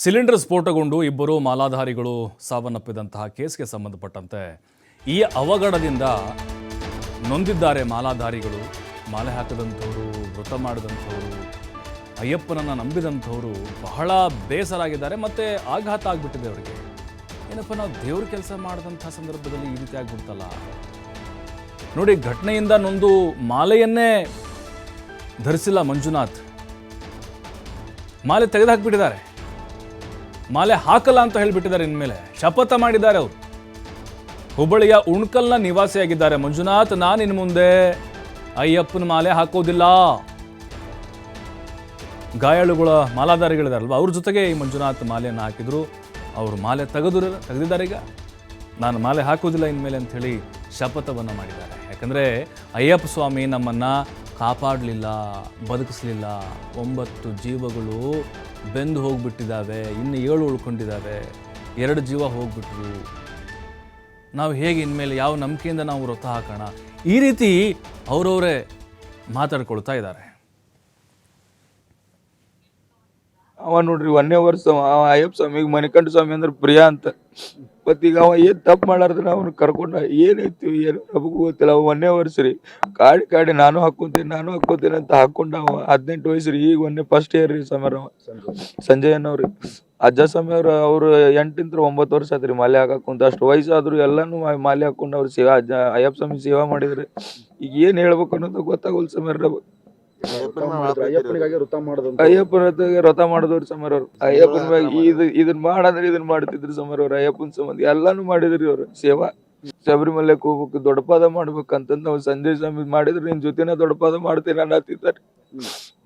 Cylinder ಸ್ಫೋಟಗೊಂಡು ಇಬ್ಬರು ಮಾಲಾಧಾರಿಗಳು ಸಾವನ್ನಪ್ಪಿದಂತಹ ಕೇಸ್ಗೆ ಸಂಬಂಧಪಟ್ಟಂತೆ ಈ ಅವಘಡದಿಂದ ನೊಂದಿದ್ದಾರೆ ಮಾಲಾಧಾರಿಗಳು. ಮಾಲೆ ಹಾಕದಂಥವರು ವೃತ ಮಾಡಿದಂಥವರು, ಅಯ್ಯಪ್ಪನನ್ನು ನಂಬಿದಂಥವರು ಬಹಳ ಬೇಸರಾಗಿದ್ದಾರೆ ಮತ್ತು ಆಘಾತ ಆಗಿಬಿಟ್ಟಿದೆ ಅವರಿಗೆ. ಏನಪ್ಪ, ನಾವು ದೇವ್ರ ಕೆಲಸ ಮಾಡಿದಂಥ ಸಂದರ್ಭದಲ್ಲಿ ಈ ರೀತಿ ಆಗಿಬಿಡ್ತಲ್ಲ? ನೋಡಿ, ಘಟನೆಯಿಂದ ನೊಂದು ಮಾಲೆಯನ್ನೇ ಧರಿಸಿಲ್ಲ ಮಂಜುನಾಥ್. ಮಾಲೆ ತೆಗೆದುಹಾಕ್ಬಿಟ್ಟಿದ್ದಾರೆ. ಮಾಲೆ ಹಾಕಲ್ಲ ಅಂತ ಹೇಳಿಬಿಟ್ಟಿದ್ದಾರೆ ಇನ್ಮೇಲೆ. ಶಪಥ ಮಾಡಿದ್ದಾರೆ ಅವರು. ಹುಬ್ಬಳ್ಳಿಯ ಉಣ್ಕಲ್ನ ನಿವಾಸಿಯಾಗಿದ್ದಾರೆ ಮಂಜುನಾಥ್. ನಾನು ಇನ್ನು ಮುಂದೆ ಅಯ್ಯಪ್ಪನ ಮಾಲೆ ಹಾಕೋದಿಲ್ಲ. ಗಾಯಾಳುಗಳ ಮಾಲಾಧಾರಿಗಳಿದಾರಲ್ವ, ಅವ್ರ ಜೊತೆಗೆ ಈ ಮಂಜುನಾಥ್ ಮಾಲೆಯನ್ನು ಹಾಕಿದ್ರು. ಅವರು ಮಾಲೆ ತೆಗೆದು ತೆಗೆದಿದ್ದಾರೆ ಈಗ. ನಾನು ಮಾಲೆ ಹಾಕೋದಿಲ್ಲ ಇನ್ಮೇಲೆ ಅಂಥೇಳಿ ಶಪಥವನ್ನು ಮಾಡಿದ್ದಾರೆ. ಯಾಕಂದರೆ ಅಯ್ಯಪ್ಪ ಸ್ವಾಮಿ ನಮ್ಮನ್ನು ಕಾಪಾಡಲಿಲ್ಲ, ಬದುಕಿಸ್ಲಿಲ್ಲ, ಒಂಬತ್ತು ಜೀವಗಳು ಬೆಂದು ಹೋಗ್ಬಿಟ್ಟಿದ್ದಾವೆ, ಇನ್ನು ಏಳು ಉಳ್ಕೊಂಡಿದ್ದಾವೆ, ಎರಡು ಜೀವ ಹೋಗ್ಬಿಟ್ರು. ನಾವು ಹೇಗೆ ಇನ್ಮೇಲೆ ಯಾವ ನಂಬಿಕೆಯಿಂದ ನಾವು ವ್ರತ ಹಾಕೋಣ? ಈ ರೀತಿ ಅವರವರೇ ಮಾತಾಡ್ಕೊಳ್ತಾ ಇದ್ದಾರೆ. ಅವ ನೋಡ್ರಿ ಒಂದೇ ವರ್ಷ ಅವ ಅಯ್ಯಪ್ಪ ಸ್ವಾಮಿಗೆ ಮಣಿಕಂಠ ಸ್ವಾಮಿ ಅಂದ್ರೆ ಪ್ರಿಯ ಅಂತ. ಮತ್ತೀಗ ಅವ ಏನ್ ತಪ್ಪು ಮಾಡಾರ್ದ್ರ ಅವ್ನ ಕರ್ಕೊಂಡ ಏನೈತಿ ಏನು ನಮಗೂ ಗೊತ್ತಿಲ್ಲ, ಅವ ಒಂದೇ ವರ್ಷ ರೀ. ಕಾಡಿ ಕಾಡಿ ನಾನು ಹಾಕೊಂತೀನಿ ನಾನು ಹಾಕೊಂತೀನಿ ಅಂತ ಹಾಕೊಂಡ ಅವ ಹದಿನೆಂಟು ವಯಸ್ಸು ರೀ, ಈಗ ಒಂದೇ ಫಸ್ಟ್ ಇಯರ್ ರೀ ಸಮರ ಅವ ಸಂಜಯ್ ಅನ್ನೋರಿ ಅಜ್ಜ ಸ್ವಾಮಿ ಅವ್ರ, ಅವ್ರು ಎಂಟಿಂತ್ರ ಒಂಬತ್ತು ವರ್ಷ ಆತ್ರಿ ಮಾಲೆ ಹಾಕುಂತ ಅಷ್ಟು ವಯಸ್ಸಾದ್ರು ಎಲ್ಲಾನು ಮಾಲೆ ಹಾಕೊಂಡು ಅವ್ರು ಸೇವಾ, ಅಜ್ಜ, ಅಯ್ಯಪ್ಪ ಸ್ವಾಮಿ ಸೇವಾ ಮಾಡಿದ್ರಿ. ಈಗ ಏನ್ ಹೇಳ್ಬೇಕು ಅನ್ನೋದು ಗೊತ್ತಾಗಲ್ಲ ಸಮರ ನಮಗೆ ಅಯ್ಯಪ್ಪನ ರಥ ಮಾಡಿದವ್ರು ಸಮರ್ ಅವ್ರು. ಅಯ್ಯಪ್ಪನ ಮ್ಯಾಗ ಇದು ಇದನ್ ಮಾಡಂದ್ರೆ ಇದನ್ ಮಾಡ್ತಿದ್ರು ಸಮರ್ ಅವ್ರು ಅಯ್ಯಪ್ಪನ ಸಂಬಂಧ. ಎಲ್ಲಾನು ಮಾಡಿದ್ರಿ ಅವ್ರು ಸೇವಾ. ಶಬರಿಮಲೆಗೆ ಹೋಗ್ಬೇಕು ದೊಡ್ಡಪಾದ ಮಾಡ್ಬೇಕಂತಂದ್ ನಾವು ಸಂಜಯ್ ಸ್ವಾಮಿ ಮಾಡಿದ್ರು ನಿನ್ ಜೊತೆನ ದೊಡ್ಡಪಾದ ಮಾಡ್ತೀನಿ ಅನ್ನತ್ತಿದ್ದಾರೆ.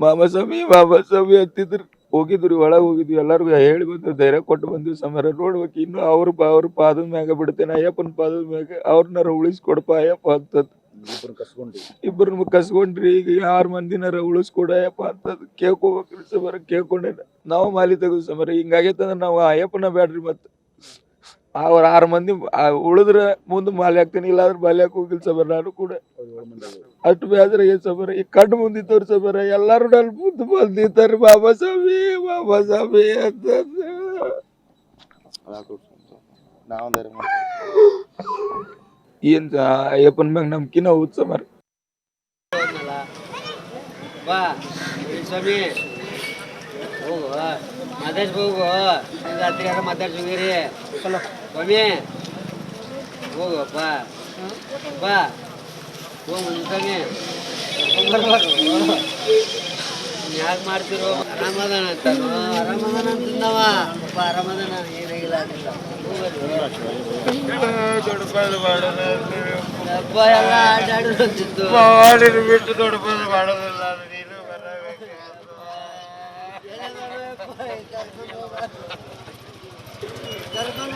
ಮಾಮ ಮಾಮಸ್ವಾಮಿ ಮಾಮ ಸ್ವಾಮಿ ಅಂತಿದ್ರು. ಹೋಗಿದ್ರಿ ಒಳಗ್ ಹೋಗಿದ್ವಿ ಎಲ್ಲಾರ್ಗು ಹೇಳಿ ಬಂದು ಧೈರ್ಯ ಕೊಟ್ಟು ಬಂದ್ವಿ ಸಮರ ನೋಡ್ಬೇಕು ಇನ್ನು ಅವ್ರ ಅವ್ರ ಪಾದದ ಮ್ಯಾಗ ಬಿಡ್ತೇನೆ ಅಯ್ಯಪ್ಪನ ಪಾದದ ಮ್ಯಾಗ ಅವ್ರನ್ನಾರ ಉಳಿಸ್ಕೊಡಪ್ಪ ಅಯ್ಯಪ್ಪ ಅಂತದ್. ಇಬ್ಬರನ್ನ ಇಬ್ಬರನ್ನ ಕಸ್ಕೊಂಡ್ರಿ ಈಗ ಆರ್ ಮಂದಿನಾರ ಉಳಿಸ್ಕೊಡಯಪ್ಪ ಅಂತ ಕೇಳ್ಕೊಬೇಕ್ರಿ ಸಮರ ಕೇಳ್ಕೊಂಡೆ ನಾವು ಮಾಲಿ ತೆಗೆದು ಸಮರ ಹಿಂಗಾಗೈತಂದ್ರೆ ನಾವು ಅಯ್ಯಪ್ಪನ ಬ್ಯಾಡ್ರಿ ಮತ್ತೆ. ಅವ್ರ ಆರು ಮಂದಿ ಉಳಿದ್ರ ಮುಂದೆ ಮಾಲೆ ಹಾಕ್ತೀನಿ ಇಲ್ಲಾಂದ್ರೆ ಮಾಲೆ ಹಾಕಿ ಹೋಗಿಲ್ಲ ಸಮರ ನಾನು ಕೂಡ. ಅಷ್ಟು ಬೇಸರ ಏನ್ ಸಬರ ಈ ಕಣ್ಣು ಮುಂದಿತ್ತವ್ರ ಸಬರ ಎಲ್ಲಾರು ನನ್ನ ಮುಂದೆ ಬಂದಿದ್ದಾರೆ ಬಾಬಾ ಸ್ವಾಮಿ ಬಾಬಾ ಸ್ವಾಮಿ ಅಂತ. ಏನ್ ಅಯ್ಯಪ್ಪನ ಮ್ಯಾಗ ನಂಬಿಕೆ ನಾವು ಸಮರ ಸ್ವಾಮಿ ಹೋಗು ಮಾತಾಡ್ಸ್ ಹೋಗು ರಾತ್ರಿ ಯಾರ ಮಾತಾಡ್ಸೋಗಿರಿ ಸ್ವಾಮಿ ಹೋಗಪ್ಪ ಬಾ ಹೋಗು ಸ್ವಾಮಿ ಯಾಕೆ ಮಾಡ್ತಿರೋ ಆರಾಮದಾನ ಅಂತಾನು ಆರಾಮದಾನ ಅಂತಂದವ ಅಪ್ಪ ಆರಾಮದಾನ ಏನಾಗಿಲ್ಲ ಆಗಿಲ್ಲ ಹಬ್ಬ ಎಲ್ಲ ಆಟಾಡೋದು ಅಂತಿತ್ತು ಬಿಟ್ಟು ದೊಡ್ಡಪಾದ ಮಾಡೋದಿಲ್ಲ ನೀನು ಕರ್ಕೊಂಡು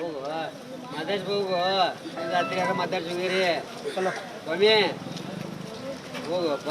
ಹೋಗು. ಮಾತಾಡ್ಸ್ ಹೋಗು. ರಾತ್ರಿ ಯಾರ ಹೋಗಿರಿ ಸ್ವಾಮಿ. ಹೋಗಪ್ಪ